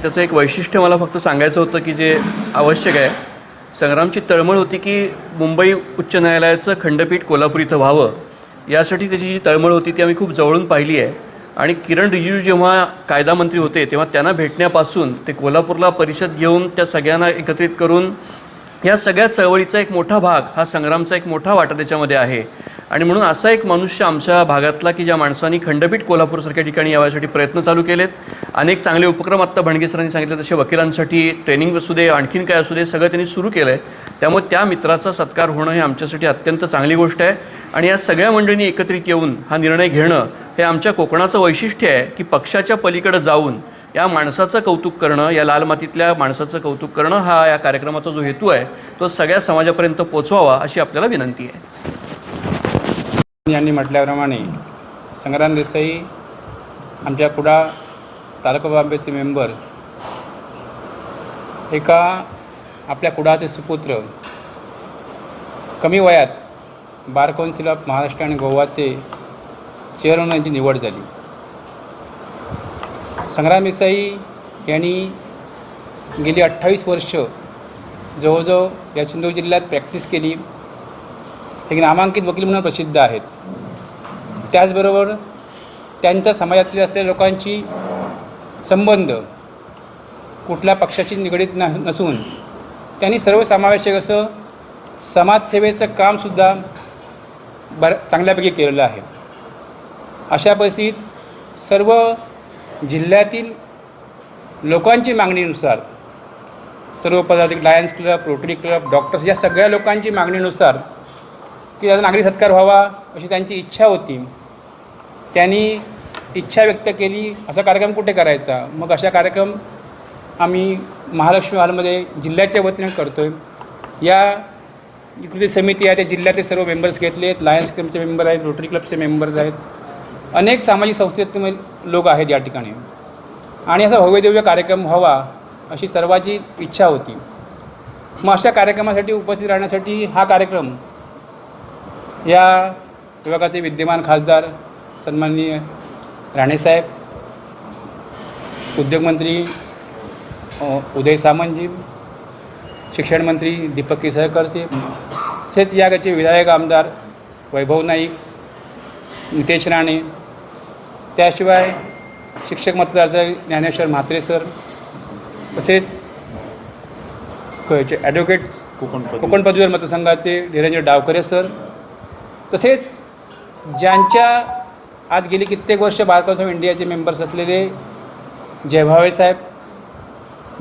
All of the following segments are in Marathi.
आणि त्याचं एक वैशिष्ट्य मला फक्त सांगायचं होतं की जे आवश्यक आहे. संग्रामची तळमळ होती की मुंबई उच्च न्यायालयाचं खंडपीठ कोल्हापूर इथं व्हावं. यासाठी त्याची जी तळमळ होती ती आम्ही खूप जवळून पाहिली आहे. आणि किरण रिजिजू जेव्हा कायदा मंत्री होते तेव्हा त्यांना भेटण्यापासून ते कोल्हापूरला परिषद घेऊन त्या सगळ्यांना एकत्रित करून या सगळ्या चळवळीचा एक मोठा भाग हा संग्रामचा एक मोठा वाटा त्याच्यामध्ये आहे. आणि म्हणून असा एक मनुष्य आमच्या भागातला की ज्या माणसांनी खंडपीठ कोल्हापूरसारख्या ठिकाणी यावासाठी प्रयत्न चालू केलेत अनेक चांगले उपक्रम आत्ता भणगे सरांनी सांगितले तसे वकिलांसाठी ट्रेनिंग असू दे आणखीन काय असू दे सगळं त्यांनी सुरू केलं आहे त्यामुळे त्या मित्राचा सत्कार होणं हे आमच्यासाठी अत्यंत चांगली गोष्ट आहे. आणि या सगळ्या मंडळींनी एकत्रित येऊन हा निर्णय घेणं हे आमच्या कोकणाचं वैशिष्ट्य आहे की पक्षाच्या पलीकडे जाऊन या माणसाचं कौतुक करणं या लाल मातीतल्या माणसाचं कौतुक करणं हा या कार्यक्रमाचा जो हेतू आहे तो सगळ्या समाजापर्यंत पोचवावा अशी आपल्याला विनंती आहे. यांनी म्हटल्याप्रमाणे संग्राम देसाई आमच्या कुडा तालुका बांबेचे मेंबर एका आपल्या कुडाचे सुपुत्र कमी वयात बार काउन्सिल ऑफ महाराष्ट्र आणि गोवाचे चेअरमन निवड झाली. संग्राम देसाई यांनी गेली अठ्ठावीस वर्ष जवळजवळ या सिंधुदुर्ग जिल्ह्यात प्रॅक्टिस केली. एक नामांकित वकील म्हणून प्रसिद्ध आहेत. त्याचबरोबर त्यांच्या समाजातील असलेल्या लोकांची संबंध कुठल्या पक्षाशी निगडीत न नसून त्यांनी सर्वसमावेशक असं समाजसेवेचं कामसुद्धा बर चांगल्यापैकी केलेलं आहे. अशा परिस्थितीत सर्व जिल्ह्यातील लोकांची मागणीनुसार सर्व पदाधिक lions club Rotary club doctors या सगळ्या लोकांची मागणीनुसार की त्याचा नागरिक सत्कार व्हावा अशी त्यांची इच्छा होती. त्यांनी इच्छा व्यक्त केली असा कार्यक्रम कुठे करायचा? मग अशा कार्यक्रम आम्ही महालक्ष्मी हॉलमध्ये जिल्ह्याच्या वतीने करतो आहे या कृती समिती आहे त्या जिल्ह्यातले सर्व मेंबर्स घेतले आहेत लायन्स क्लबचे मेंबर आहेत रोटरी क्लबचे मेंबर्स आहेत. अनेक सामाजिक संस्थेतले लोक आहेत या ठिकाणी. आणि असा भव्यदिव्य कार्यक्रम व्हावा अशी सर्वांची इच्छा होती. मग अशा कार्यक्रमासाठी उपस्थित राहण्यासाठी हा कार्यक्रम या विभागाचे विद्यमान खासदार सन्माननीय राणेसाहेब उद्योगमंत्री उदय सामंतजी शिक्षणमंत्री दीपक केसरकरजी तसेच या विधायक आमदार वैभव नाईक नितेश राणे त्याशिवाय शिक्षक मतदारचा ज्ञानेश्वर म्हात्रे सर तसेच क- ॲडव्होकेट कोकण कोकण पदवीधर मतदारसंघाचे धीरंजय डावकरे सर तसेच ज्यांच्या आज गेली कित्येक वर्ष बार काउन्सिल ऑफ इंडियाचे मेंबर्स असलेले जयभावे साहेब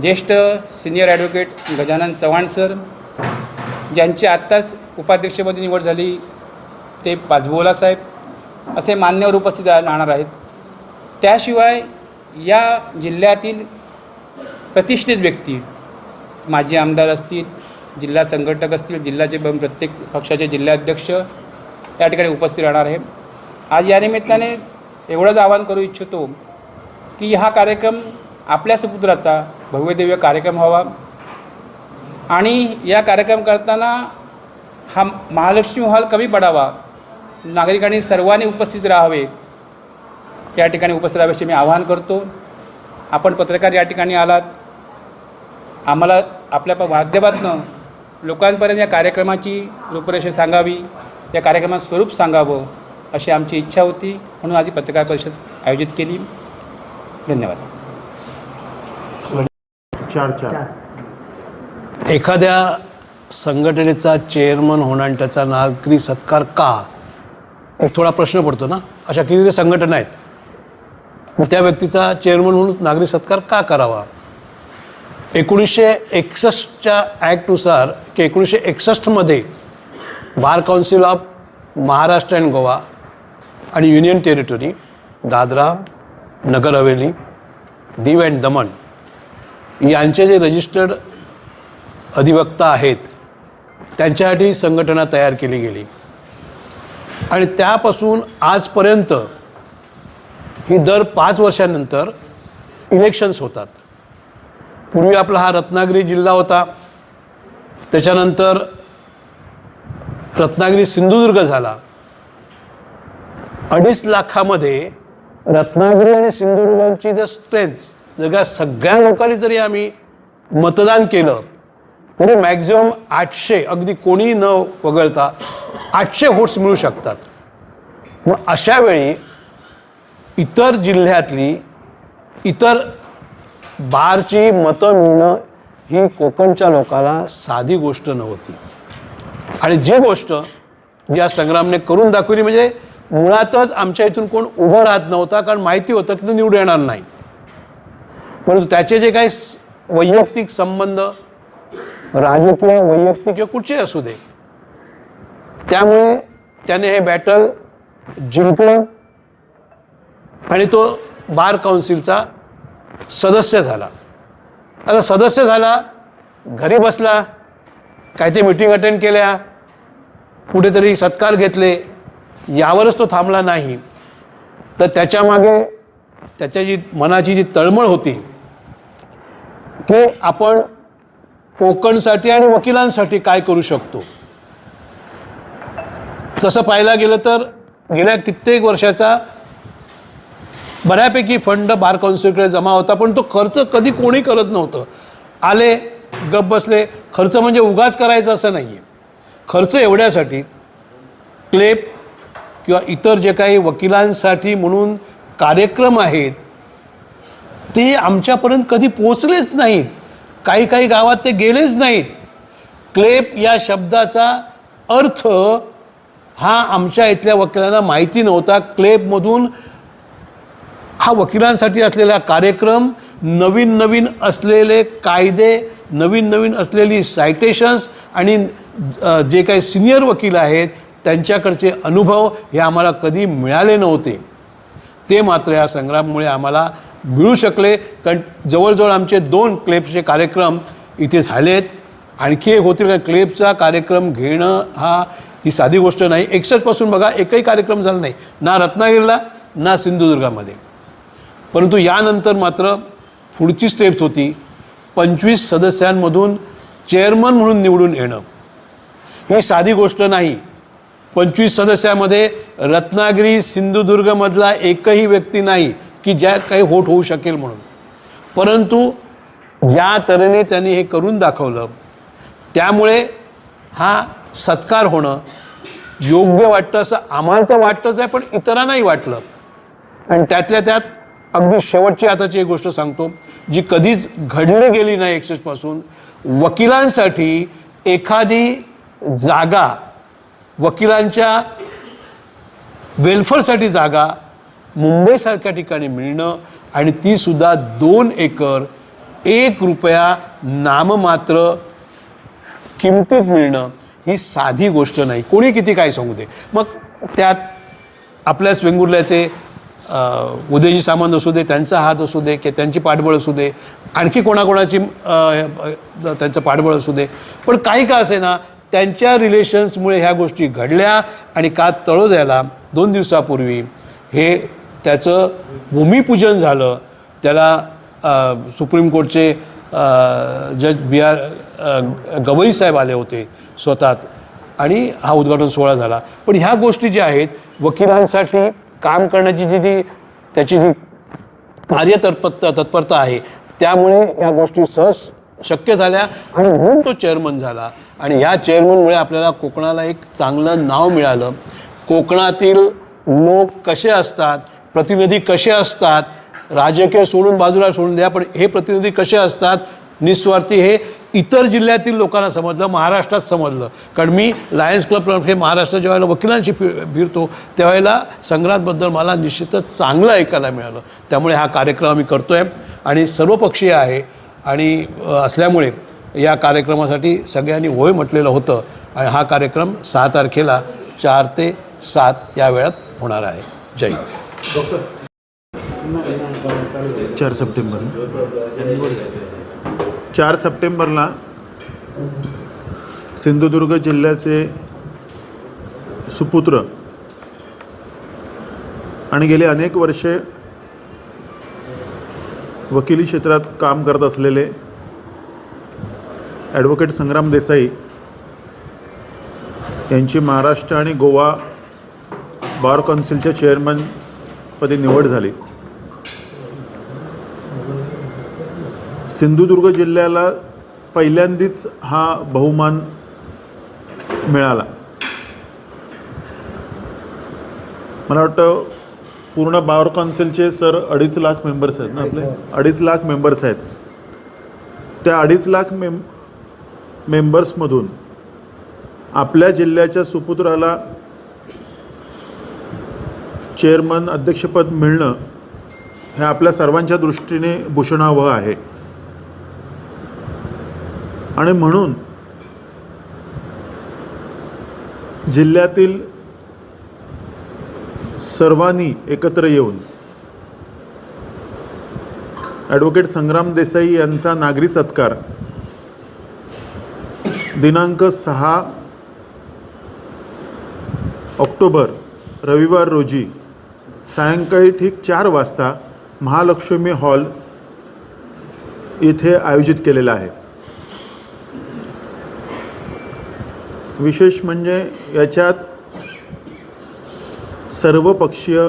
ज्येष्ठ senior advocate Gajanan Chavan sir ज्यांची आत्ताच उपाध्यक्षपदी निवड झाली ते पाचबोला साहेब असे मान्यवर उपस्थित राहणार आहेत. त्याशिवाय या जिल्ह्यातील प्रतिष्ठित व्यक्ती माजी आमदार असतील जिल्हा संघटक असतील जिल्ह्याचे प्रत्येक पक्षाचे जिल्हाध्यक्ष या ठिकाणी उपस्थित राहणार आहे आज या निमित्ताने एवढंच आवाहन करू इच्छितो की हा कार्यक्रम आपल्या सुपुत्राचा भव्यदिव्य कार्यक्रम व्हावा. आणि या कार्यक्रम करताना हा महालक्ष्मी हॉल कमी पडावा. नागरिकांनी सर्वांनी उपस्थित राहावे. या ठिकाणी उपस्थित राहावे मी आवाहन करतो. आपण पत्रकार या ठिकाणी आलात. आम्हाला आपल्या माध्यमातनं लोकांपर्यंत या कार्यक्रमाची रूपरेषा सांगावी या कार्यक्रमाचं स्वरूप सांगावं अशी आमची इच्छा होती. म्हणून आज ही पत्रकार परिषद आयोजित केली. धन्यवाद. चार चार. एखाद्या संघटनेचा चेअरमन होणं आणि त्याचा नागरी सत्कार का? एक थोडा प्रश्न पडतो ना? अशा कितीतरी संघटना आहेत. मग त्या व्यक्तीचा चेअरमन म्हणून नागरी सत्कार का करावा? एकोणीसशे एकसष्टच्या ॲक्टनुसार की एकोणीसशे एकसष्टमध्ये bar council of Maharashtra and Goa आणि union territory Dadra Nagar Haveli Diu and Daman यांचे जे रजिस्टर्ड अधिवक्ता आहेत त्यांच्यासाठी संघटना तयार केली गेली. आणि त्यापासून आजपर्यंत ही दर पाच वर्षानंतर इलेक्शन्स होतात. पूर्वी आपला हा रत्नागिरी जिल्हा होता. त्याच्यानंतर रत्नागिरी सिंधुदुर्ग झाला. अडीच लाखामध्ये रत्नागिरी आणि सिंधुदुर्गांची जर स्ट्रेंथ जर सगळ्या लोकांनी जरी आम्ही मतदान केलं तरी मॅक्झिमम आठशे अगदी कोणी न वगळता आठशे व्होट्स मिळू शकतात. मग अशा वेळी इतर जिल्ह्यातली इतर बारची मतं मिळणं ही कोकणच्या लोकांना साधी गोष्ट नव्हती. आणि जी गोष्ट या संग्रामने करून दाखवली म्हणजे मुळातच आमच्या इथून कोण उभं राहत नव्हता कारण माहिती होतं की तो निवडून येणार नाही. परंतु त्याचे जे काही वैयक्तिक संबंध राजकीय वैयक्तिक किंवा कुठचे असू दे त्यामुळे त्याने हे बॅटल जिंकलं आणि तो बार काउन्सिलचा सदस्य झाला. आता सदस्य झाला घरी बसला काय ते मिटिंग अटेंड केल्या कुठेतरी सत्कार घेतले यावरच तो थांबला नाही. तर त्याच्यामागे त्याच्या जी मनाची जी तळमळ होती की आपण कोकणसाठी आणि वकिलांसाठी काय करू शकतो? तसं पाहायला गेलं तर गेल्या कित्येक वर्षाचा बऱ्यापैकी फंड बार कौन्सिलकडे जमा होता पण तो खर्च कधी कोणी करत नव्हतं. आले गप बसले खर्च म्हणजे उगाच करायचा असं नाही आहे खर्च एवढ्यासाठी क्लेप किंवा इतर जे काही वकिलांसाठी म्हणून कार्यक्रम आहेत ते आमच्यापर्यंत कधी पोचलेच नाहीत. काही काही गावात ते गेलेच नाहीत. क्लेप या शब्दाचा अर्थ हा आमच्या इथल्या वकिलांना माहिती नव्हता. क्लेपमधून हा वकिलांसाठी असलेला कार्यक्रम नवीन नवीन असलेले कायदे नवीन नवीन असलेली सायटेशन्स आणि जे काही सिनियर वकील आहेत त्यांच्याकडचे अनुभव हे आम्हाला कधी मिळाले नव्हते. ते मात्र या संग्राममुळे आम्हाला मिळू शकले. कारण जवळजवळ आमचे दोन क्लेप्सचे कार्यक्रम इथे झालेत. आणखी एक होतील कारण क्लेपचा कार्यक्रम घेणं हा ही साधी गोष्ट नाही. एकसष्टपासून बघा एकही कार्यक्रम झाला नाही. ना रत्नागिरीला ना सिंधुदुर्गामध्ये. परंतु यानंतर मात्र पुढची स्टेप्स होती. पंचवीस सदस्यांमधून चेअरमन म्हणून निवडून येणं. ही साधी गोष्ट नाही. पंचवीस सदस्यामध्ये रत्नागिरी सिंधुदुर्गमधला एकही व्यक्ती नाही की ज्या काही होट होऊ शकेल म्हणून. परंतु या तऱ्हेने त्यांनी हे करून दाखवलं त्यामुळे हा सत्कार होणं योग्य वाटतं असं आम्हाला तर वाटतंच आहे पण इतरांनाही वाटलं. आणि त्यातल्या त्यात अगदी शेवटची आताची एक गोष्ट सांगतो जी कधीच घडली गेली नाही एक्सेसपासून. वकिलांसाठी एखादी जागा वकिलांच्या वेलफेअरसाठी जागा मुंबईसारख्या ठिकाणी मिळणं आणि ती सुद्धा दोन एकर एक रुपया नाममात्र किमतीत मिळणं. ही साधी गोष्ट नाही. कोणी किती काय सांगू दे. मग त्यात आपल्याच वेंगुर्ल्याचे उदयजी सामंत असू दे त्यांचा हात असू दे की त्यांची पाठबळ असू दे आणखी कोणाकोणाची त्यांचं पाठबळ असू दे. पण काही का असे ना त्यांच्या रिलेशन्समुळे ह्या गोष्टी घडल्या आणि का तळोद्याला दोन दिवसापूर्वी हे त्याचं भूमिपूजन झालं. त्याला सुप्रीम कोर्टचे जज बी आर गवईसाहेब गवई साहेब आले होते स्वतः. आणि हा उद्घाटन सोहळा झाला. पण ह्या गोष्टी ज्या आहेत वकिलांसाठी काम करण्याची जी ती त्याची जी कार्यतत्परता तत्परता आहे त्यामुळे ह्या गोष्टी सहज शक्य झाल्या आणि म्हणून तो चेअरमन झाला. आणि या चेअरमनमुळे आपल्याला कोकणाला एक चांगलं नाव मिळालं. कोकणातील लोक कसे असतात प्रतिनिधी कसे असतात राजकीय सोडून बाजूला सोडून द्या पण हे प्रतिनिधी कसे असतात निस्वार्थी हे इतर जिल्ह्यातील लोकांना समजलं महाराष्ट्रात समजलं. कारण मी लायन्स क्लब हे महाराष्ट्र ज्यावेळेला वकिलांशी फि फिरतो त्यावेळेला संग्रामबद्दल मला निश्चितच चांगलं ऐकायला मिळालं. त्यामुळे हा कार्यक्रम आम्ही करतो आहे आणि सर्वपक्षीय आहे. आणि असल्यामुळे या कार्यक्रमासाठी सगळ्यांनी होय म्हटलेलं होतं. आणि हा कार्यक्रम सहा तारखेला चार ते सात या वेळात होणार आहे. जय हिंद. चार सप्टेंबर. चार सप्टेंबरला सिंधुदुर्ग जिल्ह्याचे सुपुत्र आणि गेले अनेक वर्षे वकिली क्षेत्रात काम करत असलेले ॲडव्होकेट संग्राम देसाई यांची महाराष्ट्र आणि गोवा बार काउन्सिलच्या चेअरमनपदी निवड झाली. सिंधुदुर्ग जिल्ह्याला पहिल्यांदीच हा बहुमान मिळाला. मला वाटतं पूर्ण बार काउन्सिलचे सर अडीच लाख मेंबर्स आहेत ना आपले? अडीच लाख मेंबर्स आहेत. त्या अडीच लाख मेम मेंबर्समधून आपल्या जिल्ह्याच्या सुपुत्राला चेअरमन अध्यक्षपद मिळणं हे आपल्या सर्वांच्या दृष्टीने भूषणावह आहे. आणि म्हणून जिल्ह्यातील सर्वांनी एकत्र येऊन ॲडव्होकेट संग्राम देसाई यांचा नागरी सत्कार दिनांक सहा ऑक्टोबर रविवार रोजी सायंकाळी ठीक चार वाजता महालक्ष्मी हॉल इथे आयोजित केलेला आहे. विशेष म्हणजे याच्यात सर्वपक्षीय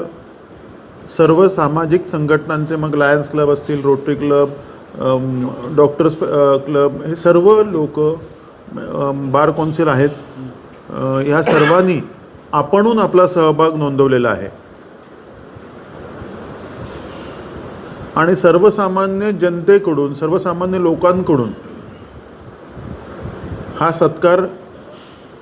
सर्व सामाजिक संघटनांचे मग लायन्स क्लब असतील रोटरी क्लब डॉक्टर्स क्लब हे सर्व लोक बार कौन्सिल आहेच. ह्या सर्वांनी आपणून आपला सहभाग नोंदवलेला आहे. आणि सर्वसामान्य जनतेकडून सर्वसामान्य लोकांकडून हा सत्कार